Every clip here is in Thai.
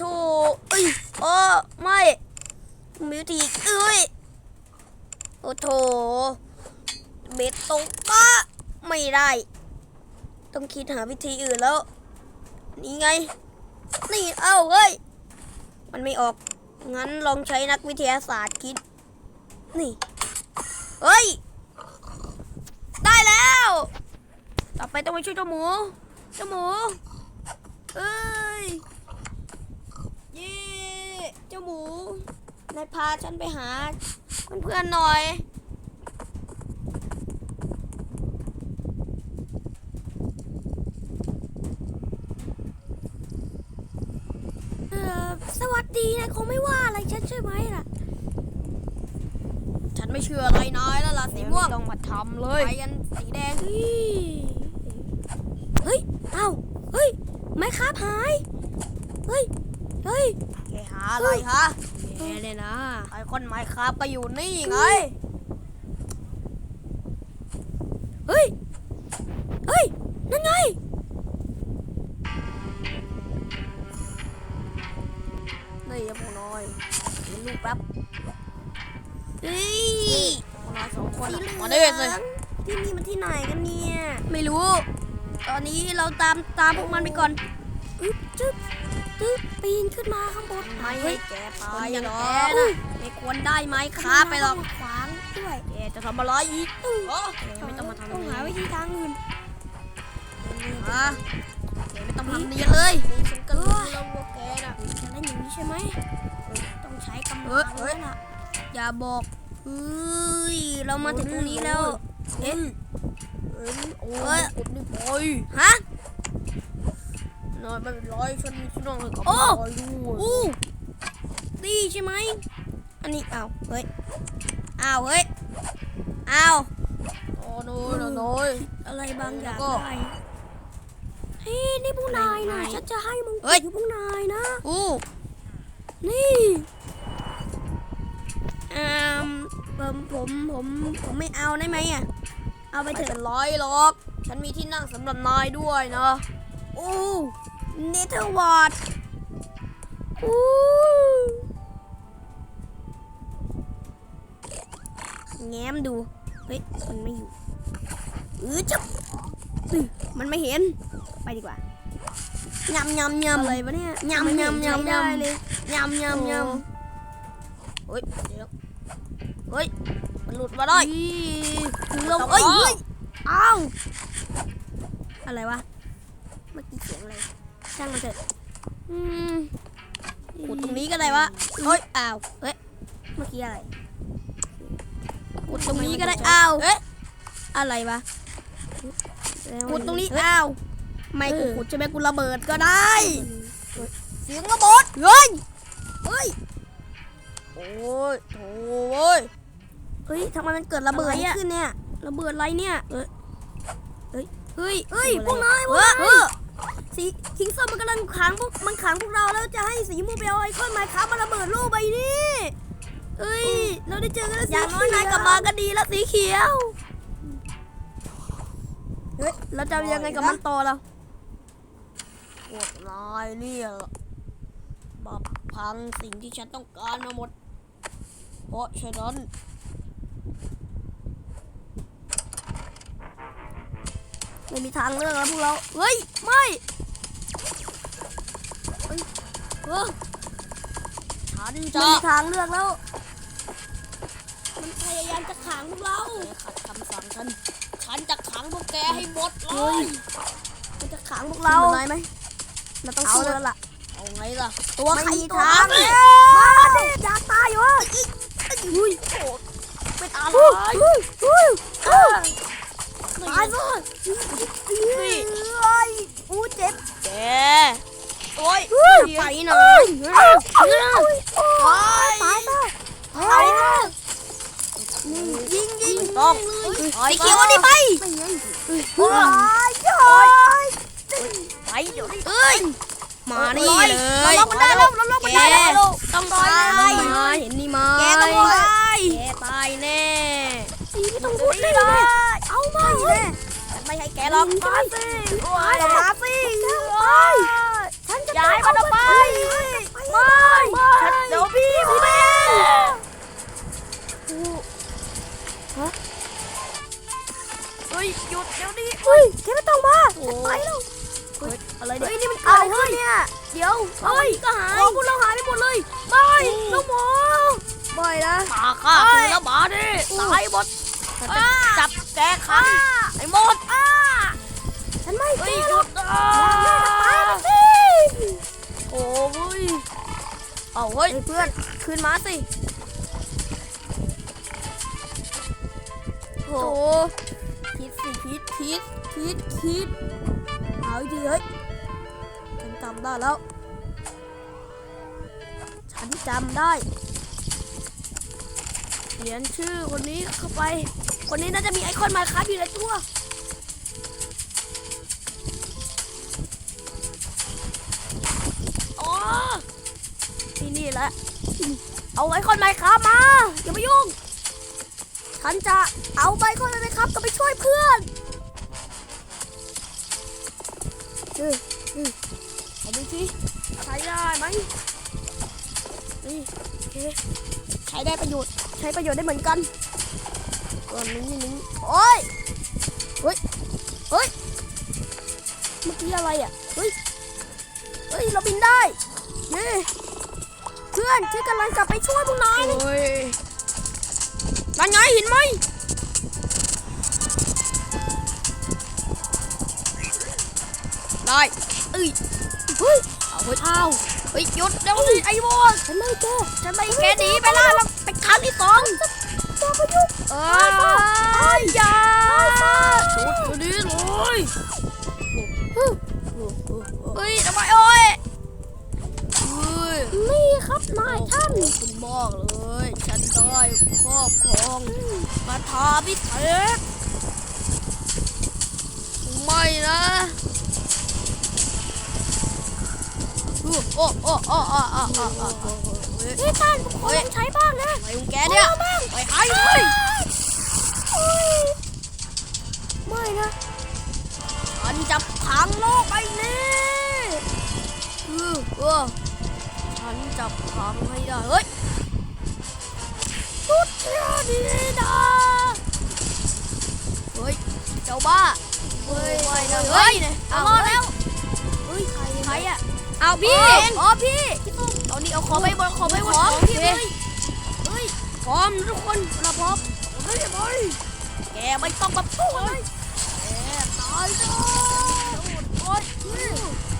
ถูกเอ้ยโอ้ไม่มีวิธีอีกเอ้ยโอ้โถเบ็ดตกปะไม่ได้ ต้องคิดหาวิธีอื่นแล้ว นี่ไง นี่เอ้าเฮ้ย มันไม่ออก งั้นลองใช้นักวิทยาศาสตร์คิด นี่ เฮ้ย ได้แล้ว ต่อไปต้องไปช่วยเจ้าหมู เจ้าหมู เอ้ย เย่เจ้าหมูนายพาฉันไปหาเพื่อนๆหน่อย เออสวัสดีนะคงไม่ว่าอะไรฉันใช่ไหมล่ะ ฉันไม่เชื่ออะไรนายแล้วล่ะสีม่วงต้องมาทำเลย ไปกันสีแดง เฮ้ย เอ้า เฮ้ย ไม้คาบหาย เฮ้ย เฮ้ย แกหา อะไรฮะแกเนี่ยนะไอ้คนไม้คาบก็อยู่นี่ไง เฮ้ย เฮ้ย นั่นไง นี่ ya พวกน้อยดูลูกแป๊บเฮ้ยพวกน้อยสองคนอะมาเด้เลยที่นี่มันที่ไหนกันเนี่ย ไม่รู้ ตอนนี้เราตามตามพวกมันไปก่อน อึ๊บจึ๊บจึ๊บ ปีนขึ้นมาข้างบนไม่ให้แกไปหรอกไม่ควรได้ไหมค้าไปหรอกขวางด้วยแกจะทำอะไรอีกแกไม่ต้องมาทำต้องหาวิธีทางอื่นฮะแกไม่ต้องทำเนียนเลยนี่ฉันก็รู้แล้วว่าแกน่ะจะเล่นอย่างนี้ใช่ไหมต้องใช้กำลังแล้วล่ะอย่าบอกเฮ้ยเรามาถึงตรงนี้แล้วเอ๊ะเอ้ยโอ้เอ้ยยกด นอยฮะนายไม่เป็นไรฉันมีชุดนอนให้กับโอ้นายด้วยอู้ดีใช่ไหมอันนี้เอาเฮ้ยเอาเฮ้ยเอาโอ้น้อยนะน้อยอะไรบางอย่างได้เฮ้ยนี่พวกนายนะฉันจะให้มึงเฮ้ยอยู่พวกนายนะอู้นี่อ่าผมผมผมผมไม่เอาได้ไหมอะเอาไปเถอะนไรหรอก ฉันมีที่นั่งสำหรับนายด้วยนะอู้ เนเธอร์วอร์ดอู้แง้มดู เฮ้ย มันไม่อยู่เออจับอื้อมันไม่เห็น ไปดีกว่ายำยำยำอะไรวะเนี่ยยำยำยำได้เลยยำยำยำเฮ้ยเดี๋ยวเฮ้ย มันหลุดมาได้ถึงลงต้องเอ้ยอ้อเฮ้ยอ้าว อะไรวะ เมื่อกี้เสียงอะไร ช่างมันเถอะอืมขุดตรงนี้ก็ได้วะเฮ้ยอ้าวเฮ้ยเมื่อกี้อะไรขุดตรงนี้ก็ได้อ้าวเอ๊ะอะไรวะขุดตรงนี้อ้าวไม่กูขุดใช่ไหมกูระเบิดก็ได้ เสียงระเบิดเฮ้ยเฮ้ยโอ้ยโถ่เว้ยเฮ้ยทำไมมันเกิดระเบิดอะไรอะขึ้นเนี่ยระเบิดอะไรเนี่ยเฮ้ยเฮ้ยเฮ้ยเฮ้ยอะไรพวกนายพวกเออนายเออ สีคิงส้มมันกำลังขังพวกมันขังพวกเราแล้วจะให้สีม่วงไปเอาไอคอนไมค์ครับมาระเบิดโลกใบนี้เอ้ย เราได้เจอกันแล้วสีอย่างน้อยนายกลับมาก็ดีแล้วสีเขียวเฮ้ยเราจะยังไงกับมันต่อเราพวกนายเนี่ยมาพังสิ่งที่ฉันต้องการมาหมด เพราะฉะนั้นไม่มีทางเลือกแล้วพวกเรา เฮ้ย ไม่ เออฉันไม่จะ มีทางเลือกแล้ว มันพยายามจะขังพวกเราแกขัดคำสั่งฉัน ฉันจะขังพวกแกให้หมดเลเฮ้ย ย มันจะขังพวกเรานายไหมเราต้องสู้แล้วล่ะ เอาไงล่ะ ตัวใครไม่มีตัวทางมันเลยมาดิอยากตายอยู่วะอุ้ยเป็นอะไรอุ้ยอุ้ยอุ้ยนี่ตายซะเฮ้ยอู้เจ็บแก โอ้ยไปหน่อยตายตายซะตายซะยิงยิงต้องสีเขียวนี่ไปโอ้ยโอ้ยไปเดี๋ยวนี้เอ้ยมานี่เลยเราล็อกมันได้แล้วเราล็อกมันได้แล้วต้องตายเห็นนี่มาแกต้องตายแกตายแน่สีไม่ต้องพูดเลยเอามาแน่ไม่ให้แกล็อกมาสิโอ้ยมาสิฉัน จะย้ายมันออกไป ไม่ฉันเดี๋ยวพี่พี่เบนเฮ้ยหยุดเดี๋ยวนี้เฮ้ยแค่ไม่ต้องมาไปแล้วอะไรเนี่ยนี่มันเกิอะเนี่ยเดี๋ยวเฮ้ยก็หายพวกเราหายไปหมดเลยไม่ลูกหมูบ่อยนะตาข้าคือละบาดิตายหมดจับแกขังไอ้หมดฉันไม่เฮ้ยหยุด เอาเฮ้ยเฮ้ยเพื่อนคืนมาสิโหคิดสิคิดคิดคิดคิดเอาดีเฮ้ยฉันจำได้แล้ว ฉันจำได้เขียนชื่อคนนี้เข้าไป คนนี้น่าจะมีไอคอนมาครับอยู่ในตัว เอาไอคอนไมค์ครับมา อย่ามายุ่ง ฉันจะเอาไมค์คอนไมค์ครับก็ไปช่วยเพื่อนเออเออเอาดูสิใช้ได้ไหมนี่โอเคใช้ได้ประโยชน์ใช้ประโยชน์ได้เหมือนกันตัวนี้นี่โอ้ยเฮ้ยเฮ้ยเมื่อกี้อะไรอะเฮ้ยเฮ้ยเราบินได้เย้ เพื่อนฉันกำลังกลับไปช่วยพวกนายโอ้ยนั่นไงเห็นไหมได้เอ้ยเฮ้ยเอาเฮ้ยเอาเฮ้ยหยุดเดี๋ยวเฮ้สิยไอ้บอสฉันไม่แกฉันไม่แกหนีไปแล้วเราไปครั้งที่สองตัวพายุเอตายซะอตายซะหยุดเดี๋ยวนี้เลยเฮ้ยทำไมโอ้ยเฮ้ย นี่ครับนายท่านโอ้โหคุณบอกเลย ฉันได้ครอบครองคาถาพิเศษไม่นะโอ้โอ้โอ้โอ้โอ้โอ้โอ้โอ้โอ้เฮ้ยนี่ท่านผมขอลองใช้บ้างนะอะไรของแกเนี่ยไปหายเลยเฮ้ยไม่นะฉันจะพังโลกใบนี้เออเออ ฉันจะพังให้ได้ เฮ้ยสุดยอดดีนะเฮ้ย เจ้าบ้า เฮ้ย เฮ้ยเฮ้เฮ้ยยเอาเอารอดแล้ว เฮ้ย ใครใครอะอะเอาพี่อ๋อเองอ๋อพี่เอานี่เอาขอไปบนขอไปบนขอพี่เลยเฮ้ยพร้อมนะทุกคนเราพร้อมเฮ้ยเฮ้ยแกไม่ต้องมาพูดเลยแกตายซะโอ๊ยเฮ้ยเอา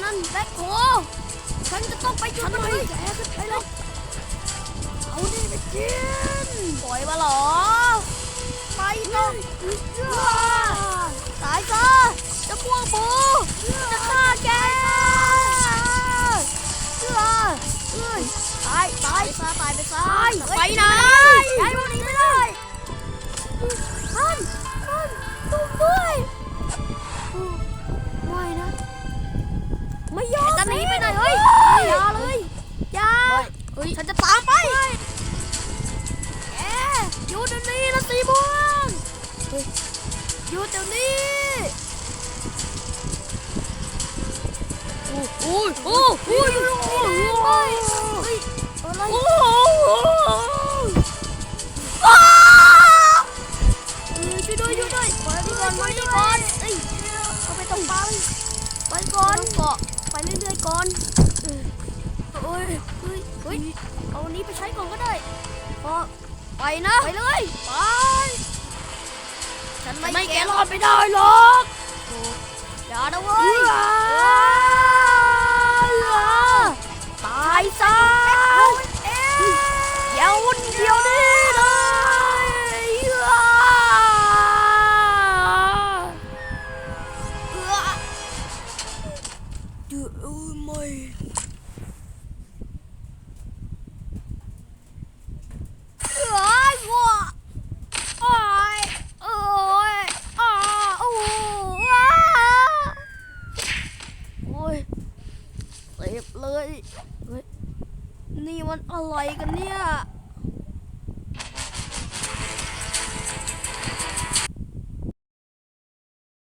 นนั่นแบ็คโฮฉันจะต้องไปจุดมันเลยแกขึ้นไปเลยเอานี่ไปกินปล่อยมาเหรอ ไปต้องตายซะจะพวกบูจะฆ่าแกเชื่อเอ้ยตายตายซะตายไปซะตายไปไหนย้ายพวกนี้ไม่ได้ท่านท่านตุ้มด้วย ไม่ยอมจะหนีไปไหนเฮ้ยอย่าเลยอย่าเฮ้ยฉันจะตามไปแกอยู่เดี๋ยวนี้นะสีม่วงเฮ้ยอยู่เดี๋ยวนี้โอ้ยโอ้ยโอ้ยโอ้ยโอ้ยเฮ้ยเฮ้ยอะไรโอ้ยอ้าเออช่วยด้วยช่วยด้วยไปดีก่อนไปดีก่อนเอ้ยเอาไปตรงไปไปก่อน เกาะไปเรื่อยๆก่อนเออโอ้ยเฮ้ยเฮ้ยเอาอันนี้ไปใช้ก่อนก็ได้พอไปนะไปเลยไปฉันไม่ไม่แกแกรรออดดไม่ไม่ได้ได้หรอกอย่านะเว้ยตายซะอย่าวุ่นเดียวนี้เลยเอื้อ เดือดเอ้ยไม่ เอ้ยวัวโอ้ยโอ้ยอ้าโอ้ว้าโอ้ยเจ็บเลยเฮ้ย นี่มัน อะไรกันเนี่ย